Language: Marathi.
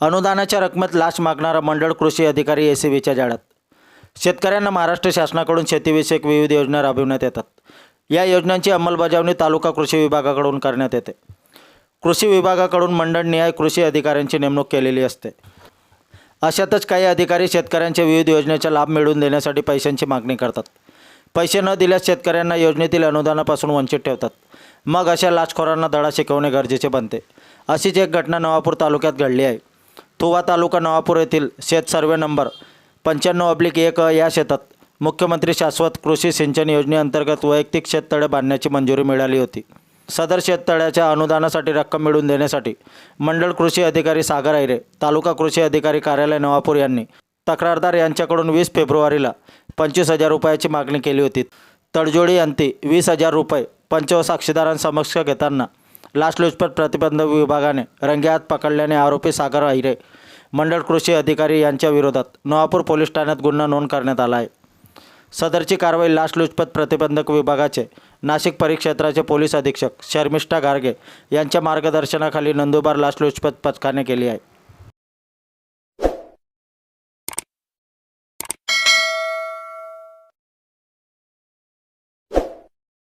अनुदानाच्या रकमेत लाच मागणारा मंडळ कृषी अधिकारी ए सी बीच्या जाळ्यात. शेतकऱ्यांना महाराष्ट्र शासनाकडून शेतीविषयक विविध योजना राबविण्यात येतात. या योजनांची अंमलबजावणी तालुका कृषी विभागाकडून करण्यात येते. कृषी विभागाकडून मंडळनिहाय कृषी अधिकाऱ्यांची नेमणूक केलेली असते. अशातच काही अधिकारी शेतकऱ्यांच्या विविध योजनेचा लाभ मिळवून देण्यासाठी पैशांची मागणी करतात. पैसे न दिल्यास शेतकऱ्यांना योजनेतील अनुदानापासून वंचित ठेवतात. मग अशा लाचखोरांना धडा शिकवणे गरजेचे बनते. अशीच एक घटना नवापूर तालुक्यात घडली आहे. तुवा तालुका नवापूर येथील शेत सर्वे नंबर पंच्याण्णव अब्लिक एक या शेतात मुख्यमंत्री शाश्वत कृषी सिंचन योजनेअंतर्गत वैयक्तिक शेततळे बांधण्याची मंजुरी मिळाली होती. सदर शेततळ्याच्या अनुदानासाठी रक्कम मिळवून देण्यासाठी मंडळ कृषी अधिकारी सागर ऐरे तालुका कृषी अधिकारी कार्यालय नवापूर यांनी तक्रारदार यांच्याकडून वीस फेब्रुवारीला पंचवीस हजार रुपयाची मागणी केली होती. तडजोडी अंती वीस हजार रुपये पंच साक्षीदारांसमक्ष घेताना लाचलुचपत प्रतिबंध विभागाने रंगेहात पकडल्याने आरोपी सागर अहिरे मंडळ कृषी अधिकारी यांच्या विरोधात नवापूर पोलीस ठाण्यात गुन्हा नोंद करण्यात आला आहे. सदरची कारवाई लाचलुचपत प्रतिबंधक विभागाचे नाशिक परिक्षेत्राचे पोलीस अधीक्षक शर्मिष्ठा गार्गे यांच्या मार्गदर्शनाखाली नंदुरबार लाचलुचपत पथकाने केली आहे.